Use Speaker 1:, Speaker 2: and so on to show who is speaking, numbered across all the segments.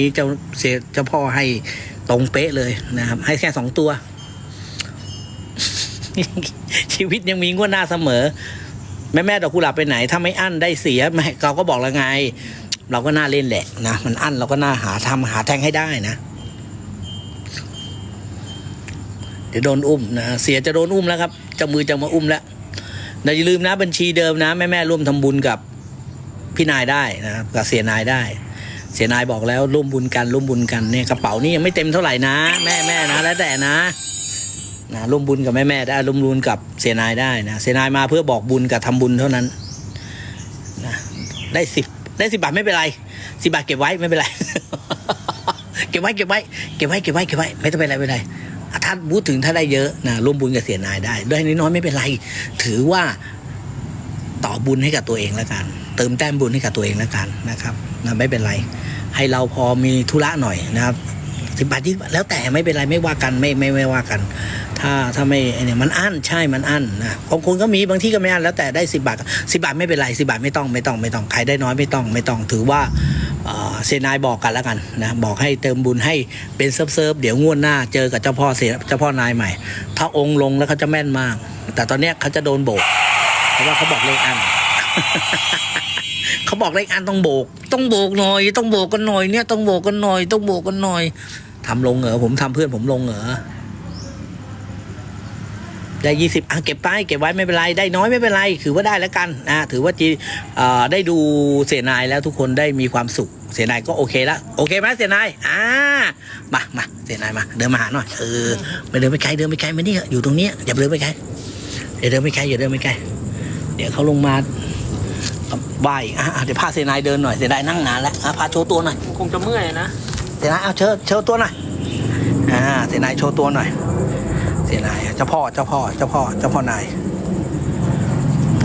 Speaker 1: นี้เจ้าเสียเจ้าพ่อให้ตรงเป๊ะเลยนะครับ ให้แค่สองตัว ชีวิตยังมีงวดหน้าเสมอ แม่แม่ดอกกุหลาบไปไหน ถ้าไม่อั้นได้เสียไม่เราก็บอกแล้วไง เราก็น่าเล่นแหละนะมันอั้นเราก็น่าหาทำหาแทงให้ได้นะเดี๋ยวโดนอุ้มนะเสียจะโดนอุ้มแล้วครับจ้ามือจะมาอุ้มแล้วอย่าลืมนะบัญชีเดิมนะแม่แม่ร่วมทำบุญกับพี่นายได้นะครับกับเสียนายได้ เสียนายบอกแล้วร่วมบุญกันร่วมบุญกันเนี่ยกระเป๋านี่ยังไม่เต็มเท่าไหร่นะ แม่แม่นะ แล้วแต่นะนะร่วมบุญกับแม่แม่ได้ร่วมบุญกับเสียนายได้นะเสียนายมาเพื่อบอกบุญกับทำบุญเท่านั้นนะได้สิบได้สิบบาทไม่เป็นไรสิบบาทเก็บไว้ไม่เป็นไรเก็บไว้เก็บไว้เก็บไว้เก็บไว้เก็บไว้ไม่ต้องเป็นไรไม่เป็นไรถ้าพูดถึงถ้าได้เยอะนะร่วมบุญกับเสียนายได้ด้วยน้อยไม่เป็นไร ถือว่า ต่อบุญให้กับตัวเองแล้วกัน เติมแต้มบุญให้กับตัวเองแล้วกันนะครับไม่เป็นไร ให้เราพอมีธุระหน่อยนะครับสิบบาทยี่แล้วแต่ไม่เป็นไรไม่ว่ากันไม่ไม่ไม่ว่ากัน ถ้าถ้าไม่เนี่ยมันอั้นใช่มันอั้นนะบางคนก็มีบางที่ก็ไม่อั้นแล้วแต่ได้สิบาทสิบาทไม่เป็นไรสิบาทไม่ต้องไม่ต้องไม่ต้องใครได้น้อยไม่ต้องไม่ต้องถือว่าเซนายบอกกันแล้วกันนะบอกให้เติมบุญให้เป็นเซิร์ฟเซิร์ฟเดี๋ยวงวดหน้าเจอกับเจ้าพ่อเสียเจ้าพ่อนายใหม่ ถ้าองค์ลงแล้วเขาจะแม่นมาก แต่ตอนเนี้ยเขาจะโดนโบก ราะว่าเขาบอกเลขอัน เขาบอกเลขอันต้องโบก ต้องโบกหน่อย ต้องโบกกันหน่อยเนี่ยต้องโบกกันหน่อย ต้องโบกกันหน่อยทำลงเหรอผมทำเพื่อนผมลงเหรอได้ยี่สิบอะเก็บไปเก็บไว้ไม่เป็นไร ได้น้อยไม่เป็นไร ถือว่าได้แล้วกันนะถือว่าจีได้ดูเสียนายแล้วทุกคนได้มีความสุข เสียนายก็โอเคแล้วโอเคไหมเสียนายอ่ามามาเสียนายมา เดินมาหาหน่อยเออไม่เดินไปไกลเดินไปไกลมานี่อยู่ตรงนี้อย่าเดินไปไกลอย่าเดินไปไกลอย่าเดินไปไกล ดี๋ยวเขาลงมาไหวอะอะเดี๋ยวพาเสนายเดินหน่อยเสนายนั่งนานแล้วอะพาโชว์ตัวหน่อย
Speaker 2: คงจะเมื่อยนะ
Speaker 1: เสนายเอาเชิญโชว์ตัวหน่อยอ่าเสนายโชว์ตัวหน่อยเสนายเจ้าพ่อเจ้าพ่อเจ้าพ่อเจ้าพ่อนาย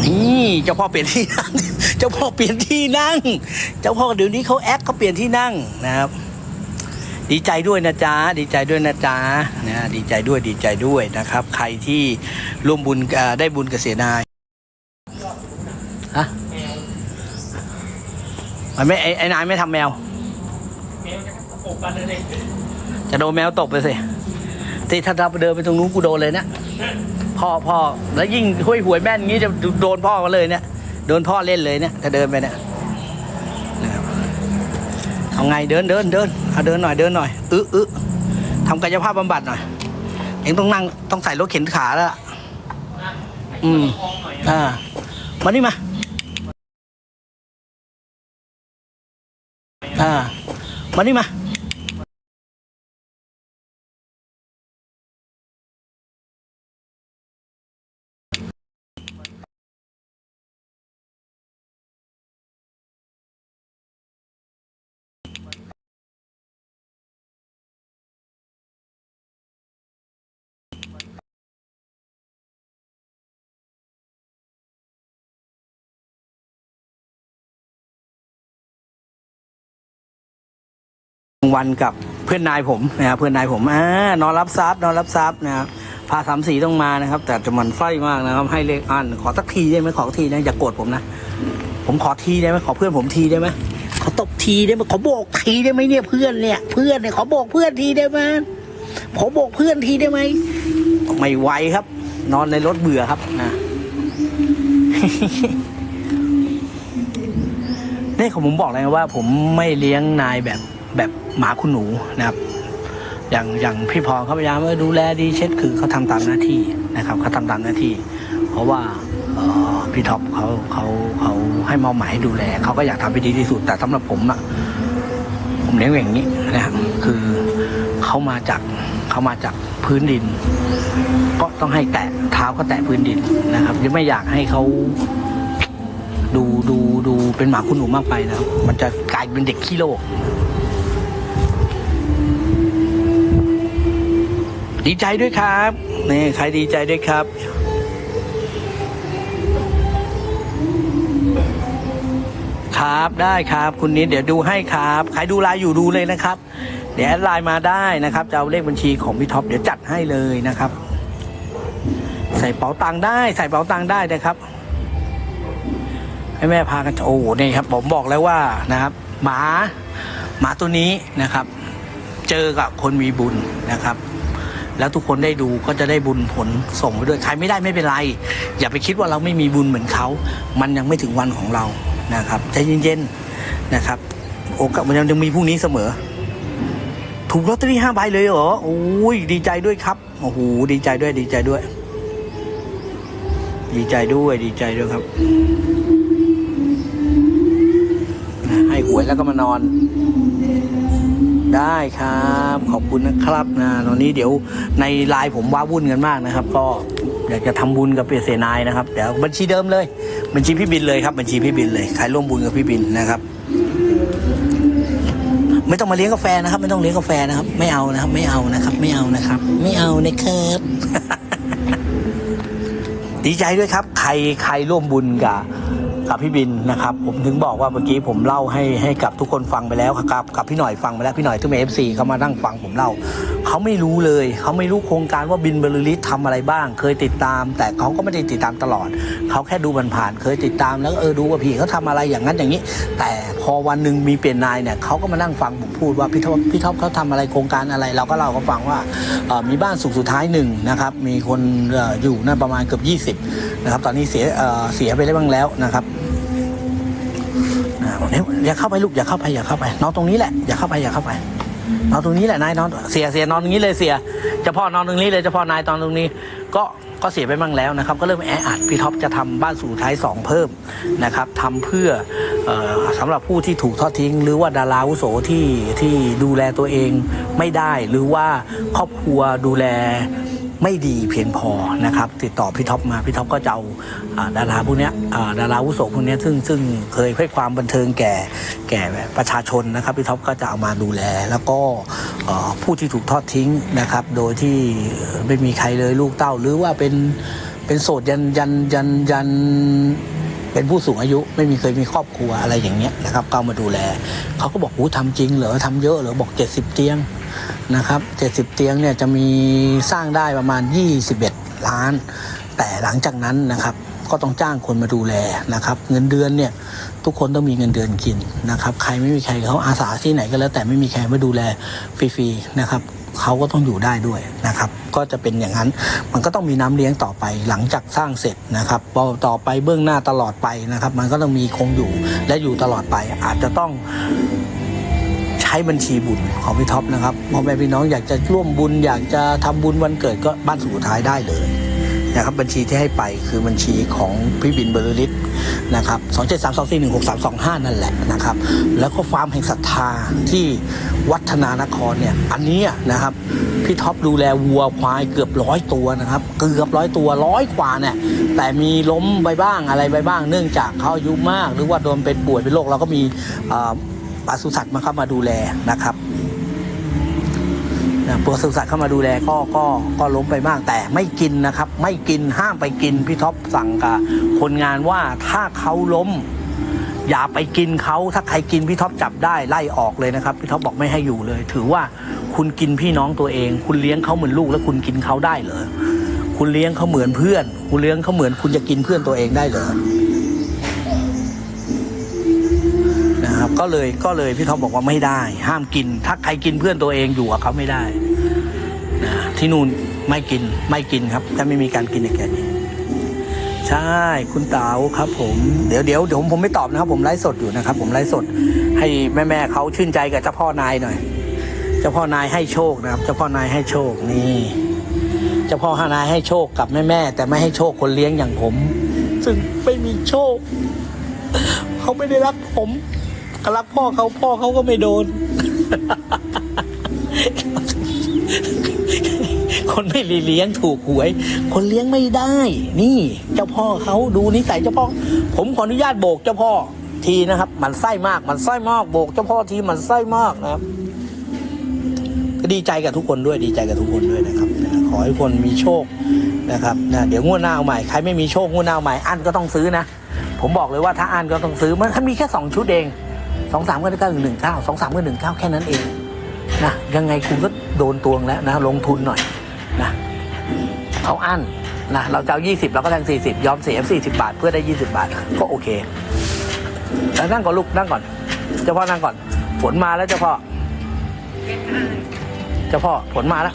Speaker 1: นี่เจ้าพ่อเปลี่ยนที่นั่งเจ้าพ่อเปลี่ยนที่นั่ง เจ้าพ่อเดี๋ยวนี้เขาแอคเขาเปลี่ยนที่นั่งนะครับ ดีใจด้วยนะจ๊ะดีใจด้วยนะจ๊ะนะดีใจด้วยดีใจด้วยนะครับ ใครที่ร่วมบุญเอ่อได้บุญกับเสียนายฮะ มันไม่ไอ้ไอ้นายไม่ทำแมว
Speaker 2: เมลจะตกกันเลย
Speaker 1: จะโดนแมวตกไปสิที่ถ้าเราเดินไปตรงนู้นกูโดนเลยนะพ่อพ่อแล้วยิ่งห้วยหวยแม่นงี้จะโดนพ่อมาเลยเนี่ย โดนพ่อเล่นเลยเนี่ยถ้าเดินไปเนี่ยนะครับเอาไงเดินเดินเดินเอาเดินหน่อยเดินหน่อยอึอึทำกายภาพบำบัดหน่อยเองต้องนั่งต้องใส่รถเข็นขาแล้วล่ะอืม
Speaker 2: คลองหน่อย
Speaker 1: อ่ามานี่มาอ่า มานี่มา วันกับเพื่อนนายผมนะครับเพื่อนนายผมอ่านอนรับทรัพย์นอนรับทรัพย์นะครับพาสามสีต้องมานะครับ แต่จะมันไฟมากนะครับ ให้เลขอันขอสักทีได้ไหมขอทีนะอย่าโกรธผมนะ ผมขอทีได้ไหมขอเพื่อนผมทีได้ไหมขอตบทีได้ไหมขอโบกทีได้ไหมเนี่ยเพื่อนเนี่ย เพื่อนเนี่ยขอโบกเพื่อนทีได้ไหมขอโบกเพื่อนทีได้ไหมไม่ไหวครับ นอนในรถเบื่อครับนะนี่ผมบอกเลยว่าผมไม่เลี้ยงนายแบบแบบ หมาคุณหนูนะครับอย่างอย่างพี่พรเขาพยายามว่าดูแลดีเช็ดคือเขาทำตามหน้าที่นะครับเขาทำตามหน้าที่ เพราะว่าพี่ท็อปเขาเขาเขาให้มอบหมายให้ดูแลเขาก็อยากทำให้ดีที่สุด แต่สำหรับผมอะผมเลี้ยงอย่างนี้นะครับคือเขามาจากเขามาจากพื้นดิน ก็ต้องให้แตะเท้าก็แตะพื้นดินนะครับยังไม่อยากให้เขาดูดูดูเป็นหมาคุณหนูมากไปนะมันจะกลายเป็นเด็กขี้โลก ดีใจด้วยครับนี่ใครดีใจด้วยครับ ครับได้ครับ คุณนิดเดี๋ยวดูให้ครับ ใครดูไลน์อยู่ดูเลยนะครับ เดี๋ยวแอดไลน์มาได้นะครับจะเอาเลขบัญชีของพี่ท็อปเดี๋ยวจัดให้เลยนะครับ ใส่เป๋าตังค์ได้ ใส่เป๋าตังค์ได้นะครับ ให้แม่พากันโอ้โหนี่ครับ ผมบอกแล้วว่านะครับ หมา หมาตัวนี้นะครับ เจอกับคนมีบุญนะครับ แล้วทุกคนได้ดูก็จะได้บุญผลส่งไปด้วย ใครไม่ได้ไม่เป็นไร อย่าไปคิดว่าเราไม่มีบุญเหมือนเขา มันยังไม่ถึงวันของเรานะครับใจเย็นๆนะครับ โอกาสมันยังมีพรุ่งนี้เสมอ ถูกลอตเตอรี่ห้าใบเลยเหรอโอ้ยดีใจด้วยครับโอ้โหดีใจด้วยดีใจด้วย ดีใจด้วยดีใจด้วยครับให้หวยแล้วก็มานอน ได้ครับ ขอบคุณนะครับนะตอนนี้เดี๋ยวในไลน์ผมว้าวุ่นกันมากนะครับ ก็อยากจะทำบุญกับเปียเสนายนะครับเดี๋ยวบัญชีเดิมเลย บัญชีพี่บินเลยครับ บัญชีพี่บินเลยใครร่วมบุญกับพี่บินนะครับ ไม่ต้องมาเลี้ยงกาแฟนะครับ ไม่ต้องเลี้ยงกาแฟนะครับ ไม่เอานะครับ ไม่เอานะครับ ไม่เอานะครับ ไม่เอานะครับดีใจด้วยครับ ใครใครร่วมบุญกับ กับพี่บินนะครับ ผมถึงบอกว่าเมื่อกี้ผมเล่าให้ให้กับทุกคนฟังไปแล้วครับกับพี่หน่อยฟังไปแล้วพี่หน่อยทุกเอฟซีเขามานั่งฟังผมเล่า เขาไม่รู้เลย เขาไม่รู้โครงการว่าบินบรรลือฤทธิ์ทำอะไรบ้าง เคยติดตาม แต่เขาก็ไม่ได้ติดตามตลอด เขาแค่ดูผ่านๆเคยติดตามแล้วเออดูว่าพี่เขาทำอะไรอย่างนั้นอย่างนี้ แต่พอวันหนึ่งมีเปลี่ยนนายเนี่ยเขาก็มานั่งฟังผมพูดว่าพี่ท็อปพี่ท็อปเขาทำอะไรโครงการอะไรเราก็เล่าเขาฟังว่าออมีบ้านสุขสุดท้ายหนึ่งนะครับมีคนอออยู่นั่นประมาณเกือบ20นะครับตอนนี้เสียเออเสียไปได้บ้างแล้วนะครับอย่าเข้าไปลูกอย่าเข้าไปอย่าเข้าไปน้อนตรงนี้แหละอย่าเข้าไปอย่าเข้าไป นอนตรงนี้แหละนายนอนเสียเสียนอนตรงนี้เลยเสียเจ้าพ่อนอนตรงนี้เลยเจ้าพ่อนายตอนตรงนี้ ก็ก็เสียไปบ้างแล้วนะครับ ก็เริ่มแออัดพี่ท็อปจะทำบ้านสู่ท้ายสองเพิ่มนะครับทำเพื่อออสำหรับผู้ที่ถูกทอดทิ้ง หรือว่าดาราอาวุโสที่ที่ดูแลตัวเองไม่ได้ หรือว่าครอบครัวดูแล ไม่ดีเพียงพอนะครับ ติดต่อพี่ท็อปมาพี่ท็อปก็จะเอาดาราพวกนี้ดาราวุโสพวกนี้ซึ่งซึ่งเคยให้ความบันเทิงแก่แก่ประชาชนนะครับพี่ท็อปก็จะเอามาดูแล แล้วก็ผู้ที่ถูกทอดทิ้งนะครับ โดยที่ไม่มีใครเลยลูกเต้า หรือว่าเป็นเป็นโสดยันยันยันยันเป็นผู้สูงอายุไม่มีเคยมีครอบครัวอะไรอย่างเงี้ยนะครับก็ามาดูแลเขาก็บอกโอ้ทำจริงเหรอทำเยอะเหรอบอก 70 เตียง นะครับ 70 เตียงเนี่ยจะมีสร้างได้ประมาณ 21 ล้าน แต่หลังจากนั้นนะครับก็ต้องจ้างคนมาดูแลนะครับ เงินเดือนเนี่ยทุกคนต้องมีเงินเดือนกินนะครับ ใครไม่มีใครเขาอาสาที่ไหนก็แล้ว แต่ไม่มีใครมาดูแลฟรีๆนะครับเขาก็ต้องอยู่ได้ด้วยนะครับ ก็จะเป็นอย่างนั้น มันก็ต้องมีน้ำเลี้ยงต่อไปหลังจากสร้างเสร็จนะครับพอต่อไปเบื้องหน้าตลอดไปนะครับ มันก็ต้องมีคงอยู่และอยู่ตลอดไป อาจจะต้อง ช้บัญชีบุญของพี่ท็อปนะครับพ่อแม่พี่น้องอยากจะร่วมบุญ อยากจะทำบุญวันเกิดก็บ้านสุขท้ายได้เลยนะครับบัญชีที่ให้ไปคือบัญชีของพี่บินเบร์ลิสนะครับ2 7 3 2 4 1 6 3 2 5นั่นแหละนะครับ แล้วก็ฟาร์มแห่งศรัทธาที่วัฒนานครเนี่ย อันนี้นะครับ พี่ท็อปดูแลวัวควายเกือบร้อยตัวนะครับ เกือบร้อยตัวร้อยกว่าเนี่ย แต่มีล้มไปบ้างอะไรไปบ้าง เนื่องจากเขาอายุมาก หรือว่าโดนเป็นป่วยเป็นโรคเราก็มีอ่อ ปศุสัตว์มาเข้ามาดูแลนะครับนะปศุสัตว์เข้ามาดูแลก็ก็ก็ล้มไปบ้างแต่ไม่กินนะครับ ไม่กินห้ามไปกินพี่ท็อปสั่งกับคนงานว่าถ้าเขาล้ม อย่าไปกินเขาถ้าใครกินพี่ท็อปจับได้ไล่ออกเลยนะครับพี่ท็อปบอกไม่ให้อยู่เลย ถือว่าคุณกินพี่น้องตัวเอง คุณเลี้ยงเขาเหมือนลูกแล้วคุณกินเขาได้เหรอคุณเลี้ยงเขาเหมือนเพื่อน คุณเลี้ยงเขาเหมือนคุณจะกินเพื่อนตัวเองได้เหรอ ก็เลยก็เลยพี่ท็อปบอกว่าไม่ได้ ห้ามกิน ถ้าใครกินเพื่อนตัวเองอยู่กับเขาไม่ได้นะที่นู่นไม่กินไม่กินครับถ้าไม่มีการกินอย่างนี้ใช่คุณเต๋าครับ ผมเดี๋ยวเดี๋ยวเดี๋ยวผมไม่ตอบนะครับ ผมไลฟ์สดอยู่นะครับ ผมไลฟ์สด ให้แม่แม่เขาชื่นใจกับเจ้าพ่อนายหน่อยเจ้าพ่อนายให้โชคนะครับ เจ้าพ่อนายให้โชคนี่เจ้าพ่อนายให้โชคกับแม่แม่แต่ไม่ให้โชคคนเลี้ยงอย่างผม ซึ่งไม่มีโชค เขาไม่ได้รักผม ก็รักพ่อเขาพ่อเขาก็ไม่โดน คนไม่เลี้ยงถูกหวย คนเลี้ยงไม่ได้ นี่ เจ้าพ่อเขาดูนิสัยเจ้าพ่อ ผมขออนุญาตโบกเจ้าพ่อทีนะครับ มันไส้มาก มันไส้มากโบกเจ้าพ่อทีมันไส้มากนะครับก็ดีใจกับทุกคนด้วยดีใจกับทุกคนด้วยนะครับ ขอให้คนมีโชคนะครับนะเดี๋ยวงวดหน้าเอาใหม่ใครไม่มีโชคงวดหน้าเอาใหม่อันก็ต้องซื้อนะ ผมบอกเลยว่าถ้าอันก็ต้องซื้อมันมีแค่สองชุดเอง สองสามก็ได้เก้าหนึ่งหนึ่งเก้าสองสามก็หนึ่งเก้าแค่นั้นเองนะยังไงคุณก็โดนตวงแล้วนะลงทุนหน่อยนะเขาอั้นนะเราจะเอายี่สิบเราก็แทงสี่สิบยอมเสียสี่สิบาท เพื่อได้ยี่สิบาท ก็โอเคแล้วนั่งก่อนลูกนั่งก่อน เจ้าพ่อนั่งก่อนฝนมาแล้วเจ้าพ่อเจ้าพ่อฝนมาแล้ว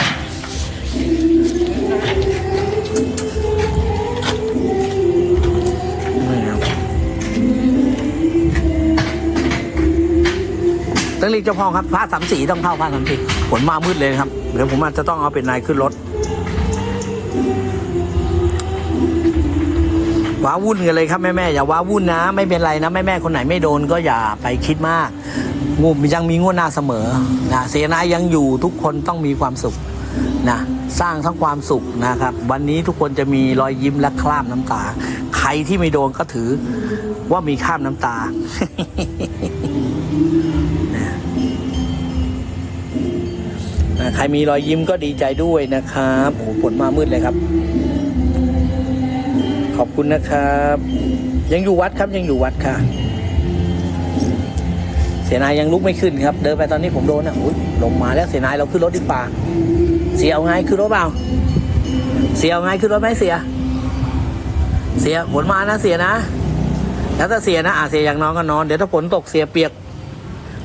Speaker 1: ต้องเรียกเจ้าพ่อครับพระสามสีต้องเข้าพระสามสีฝนมามืดเลยครับเดี๋ยวผมอาจจะต้องเอาเป็นนายขึ้นรถว้าวุ่นกันเลยครับแม่แม่อย่าว้าวุ่นนะ ไม่เป็นไรนะแม่แม่คนไหนไม่โดนก็อย่าไปคิดมากงูยังมีงวดหน้าเสมอนะเสนายังอยู่ทุกคนต้องมีความสุขนะสร้างทั้งความสุขนะครับ วันนี้ทุกคนจะมีรอยยิ้มและคราบน้ำตา ใครที่ไม่โดนก็ถือว่ามีคราบน้ำตา ใครมีรอยยิ้มก็ดีใจด้วยนะครับโอ้โหฝนมามืดเลยครับ ขอบคุณนะครับ ยังอยู่วัดครับยังอยู่วัดค่ะ เสนายยังลุกไม่ขึ้นครับ เดินไปตอนนี้ผมโดนนะอุ้ยลงมาแล้วเสนายเราขึ้นรถดีกว่าเสียเอาไงขึ้นรถเปล่า เสียเอาไงขึ้นรถไหมเสีย เสียฝนมานะเสียนะแล้วถ้าเสียนะอะเสียอย่างน้อนก็นอนเดี๋ยวถ้าฝนตกเสียเปียก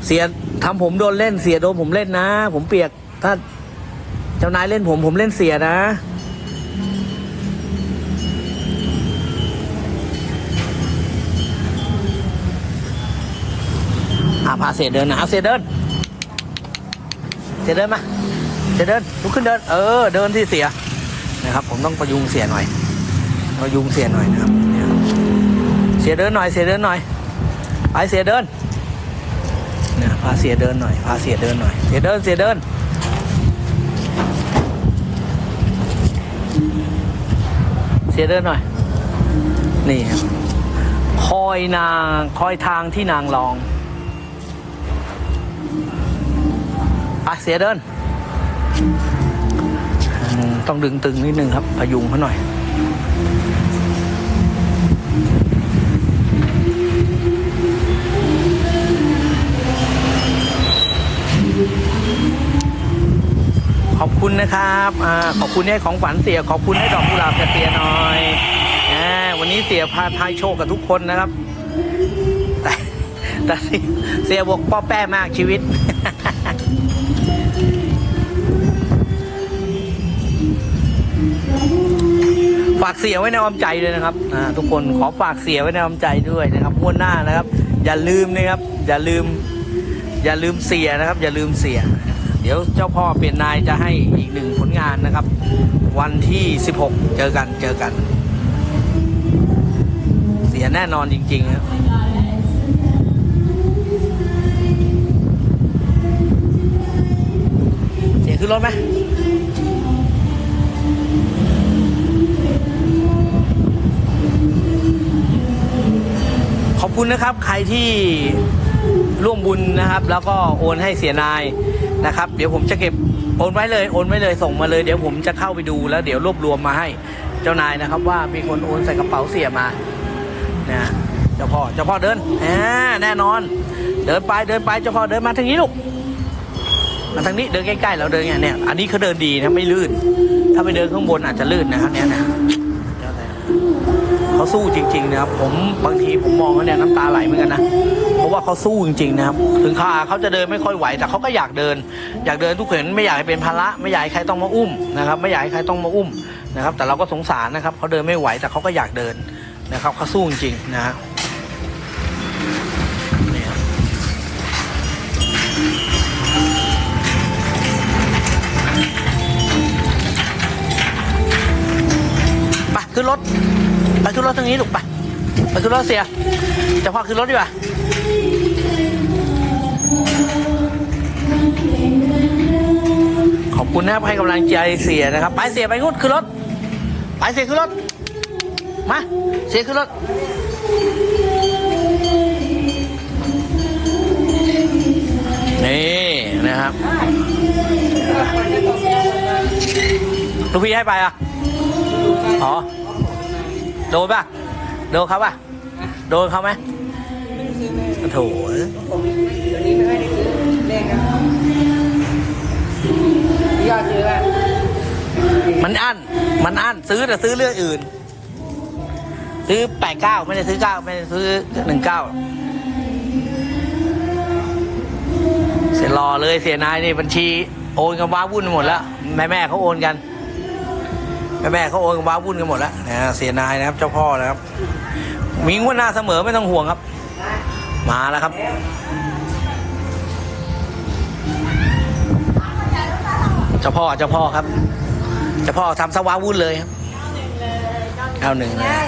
Speaker 1: เสียทำผมโดนเล่นเสียโดนผมเล่นนะ ผมเปียก ถ้าเจ้านายเล่นผมผมเล่นเสียนะ อ่าพาเสียเดินนะเอาเสียเดินเสียเดินมาเสียเดินลุกขึ้นเดิน เออ เดินที่เสียนะครับ ผมต้องประยุงเสียหน่อยประยุงเสียหน่อยนะครับ เสียเดินหน่อย เสียเดินหน่อย ไปเสียเดินนี่ยพาเสียเดินหน่อย พาเสียเดินหน่อย เสียเดิน เสียเดิน เสียเดินหน่อย นี่ครับคอยนางคอยทางที่นางลองอะเสียเดิน ต้องดึงตึงนิดนึงครับพยุงเขาหน่อย คุณนะครับอาขอบคุณให้ของฝันเสีย ขอบคุณให้ดอกกุหลาบกับเสียหน่อยอาวันนี้เสียพาทายโชคกับทุกคนนะครับ แต่แต่เสียบอกป้อแป้มากชีวิตฝากเสียไว้ในอ้อมใจด้วยนะครับอ่าทุกคนขอฝากเสียไว้ในอ้อมใจด้วยนะครับงวดหน้านะครับ อย่าลืมนะครับ อย่าลืม อย่าลืมเสียนะครับ อย่าลืมเสีย เดี๋ยวเจ้าพ่อเปลี่ยนนายจะให้อีกหนึ่งผลงานนะครับ วันที่ 16 เจอกันเจอกัน เสียแน่นอนจริงๆครับเสียขึ้นรถไหมขอบคุณนะครับใครที่ร่วมบุญนะครับ แล้วก็โอนให้เสียนาย นะครับ เดี๋ยวผมจะเก็บโอนไว้เลยโอนไว้เลยส่งมาเลยเดี๋ยวผมจะเข้าไปดูแล้ว เดี๋ยวรวบรวมมาให้เจ้านายนะครับ ว่ามีคนโอนใส่กระเป๋าเสียมานะเจ้าพ่อเจ้าพ่อเดินอ่าแน่นอน เดินไปเดินไปเจ้าพ่อเดินมาทางนี้ลูกมาทางนี้เดินใกล้ๆเราเดินไงเนี่ยอันนี้เขาเดินดีนะไม่ลื่น ถ้าไปเดินข้างบนอาจจะลื่นนะครับเนี่ยนะ เขาสู้จริง ๆ นะครับ ผมบางทีผมมองเขาเนี่ยน้ำตาไหลเหมือนกันนะเพราะว่าเขาสู้จริง ๆ นะครับ ถึงขาเขาจะเดินไม่ค่อยไหวแต่เขาก็อยากเดิน อยากเดินทุกคนไม่อยากให้เป็นภาระไม่อยากให้ใครต้องมาอุ้มนะครับ ไม่อยากให้ใครต้องมาอุ้มนะครับ แต่เราก็สงสารนะครับเขาเดินไม่ไหวแต่เขาก็อยากเดินนะครับเขาสู้จริงๆนะฮะนี่ครับไปขึ้นรถ ไปขึ้นรถตรงนี้ลูกไปไปขึ้นรถเสียจะพาขึ้นรถดีกว่าขอบคุณนะครับให้กำลังใจเสียนะครับ ไปเสียไปงุดขึ้นรถไปเสียขึ้นรถมาเสียขึ้นรถนี่นะครับลูกพี่ให้ไปอะอ๋อ โดนป่ะ โดนเขาป่ะ โดนเขาไหมโถ
Speaker 3: เดี๋ยวนี้ไม่ค่อยได้ซื้อเลขนะยอดซื้อว่า
Speaker 1: มันอั้น มันอั้น ซื้อแต่ซื้อเรื่องอื่น ซื้อแปดเก้าไม่ได้ซื้อเก้าไม่ได้ซื้อหนึ่งเก้าเสียรอเลยเสียนายนี่บัญชี โอนกันว้าวุ่นหมดแล้ว แม่แม่เขาโอนกัน แม่แม่เขาโอนกันว้าวุ่นกันหมดแล้วนะเสียนายนะครับ เจ้าพ่อนะครับมิงว่าหน้าเสมอไม่ต้องห่วงครับ มาแล้วครับเจ้าพ่อเจ้าพ่อครับเจ้าพ่อทำสว้าวุ่นเลยครับเอาหนึ่งเลย
Speaker 4: ได้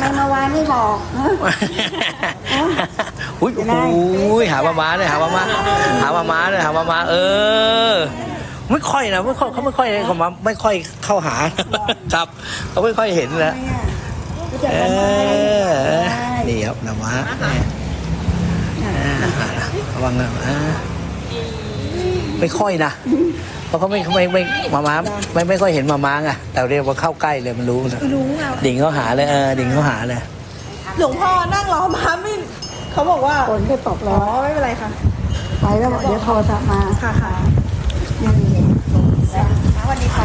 Speaker 4: ทำไมเมื่อวานไม่บอกฮะ
Speaker 1: อุ้ยโอ้ยหามาม้าเลยหามาม้าหามาม้าเลยหามาม้าเออ ไม่ค่อยนะไม่ค่อยเขาไม่ค่อยเขามาไม่ค่อยเข้าหา ครับเขาไม่ค่อยเห็นนะ
Speaker 4: ทำไมอะรู้จัก
Speaker 1: เอ
Speaker 4: กันไหม
Speaker 1: อนี่ครับนาม้าระวังนะอ่าไม่ค่อยนะเพราะเขาไม่ไม่ไม่มาม้าไม่ไม่ค่อยเห็นมาม้าไงแต่เรียกว่าเข้าใกล้เลยมันรู้นะ
Speaker 5: รู้ไง
Speaker 1: ดิ่งเขาหาเลยเออดิ่งเขาหาเลย
Speaker 5: หลวงพ่อนั่งรอมาไม่เขาบอกว่า
Speaker 4: ฝนก็ตก
Speaker 5: อ๋
Speaker 4: แล้
Speaker 5: อ
Speaker 4: ว
Speaker 5: ไม่เป็นไรค่ะ
Speaker 4: ไปแล้วบอกเดี๋ยวโทรศัพท์มา
Speaker 5: ค่ะค่ะ
Speaker 4: ยังมี
Speaker 5: วันนี้ค่ะ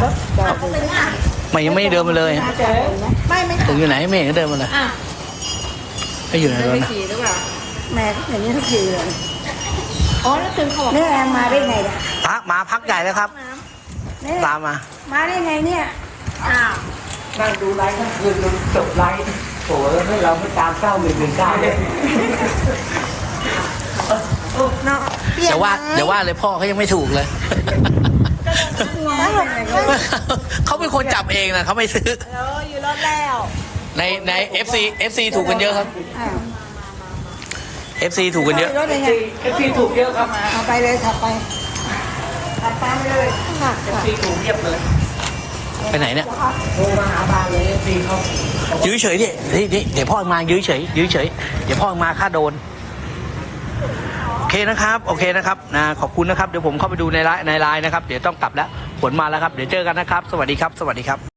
Speaker 1: มันยังไม่เดินมาเลย
Speaker 4: น่าจะเห็นไหม
Speaker 5: ไม่ไม่
Speaker 1: ถึงอยู่ไหนไม่เห็นเขาเดินมาเลยไม่อยู่ไหนแล้วนะ
Speaker 5: ขี่หรือเปล่า
Speaker 4: แม่ก็อย่างนี้ทุกทีเลย
Speaker 5: อ๋อแล้วคืนเขาบอก
Speaker 4: เนี่ยแอนมาได้ไงเนี่ย
Speaker 1: พักมาพักใหญ่แล้วครับ
Speaker 4: เนี่ย
Speaker 1: ตามมา
Speaker 4: มาได้ไงเนี่ย
Speaker 5: อ้าว
Speaker 3: นั่งดูไลฟ์ทั้งคืนจนจบไลฟ์โถแล้วให้เราไม่ตามเก้าหนึ่งหนึ่งเก้าเลย
Speaker 5: เนาะเปลี่ยน
Speaker 1: เดี๋ยวว่า
Speaker 5: ไหม
Speaker 1: เดี๋ยวว่าเลยพ่อเขายังไม่ถูกเลย
Speaker 5: ไม่หรอกไม่
Speaker 1: เขาเป็นคนจับเองนะเขาไม่ซื้อ
Speaker 5: เอออยู่รอดแล้ว
Speaker 1: ในใน FC FC ถูกกันเยอะครับ
Speaker 4: อ้าว
Speaker 1: FC ถูกกันเยอะ
Speaker 4: รถยังไง
Speaker 3: เอฟซีถูกเยอะครับ
Speaker 4: เอาไปเลยขับไปขับตามไปเลย
Speaker 5: ค่ะ
Speaker 3: เอฟซีถูกเยียบเลย
Speaker 1: ไปไหนเนี่ย
Speaker 3: โทรมาหาบ้านเลยเอฟซีเขา
Speaker 1: ยื้อเฉยดินี่นี่เดี๋ยวพ่อมายื้อเฉยยื้อเฉยเดี๋ยวพ่อมาค่าโดน โอเคนะครับ โอเคนะครับนะขอบคุณนะครับ เดี๋ยวผมเข้าไปดูในไลน์ในไลน์นะครับ เดี๋ยวต้องกลับแล้ว ผลมาแล้วครับ เดี๋ยวเจอกันนะครับ สวัสดีครับ สวัสดีครับ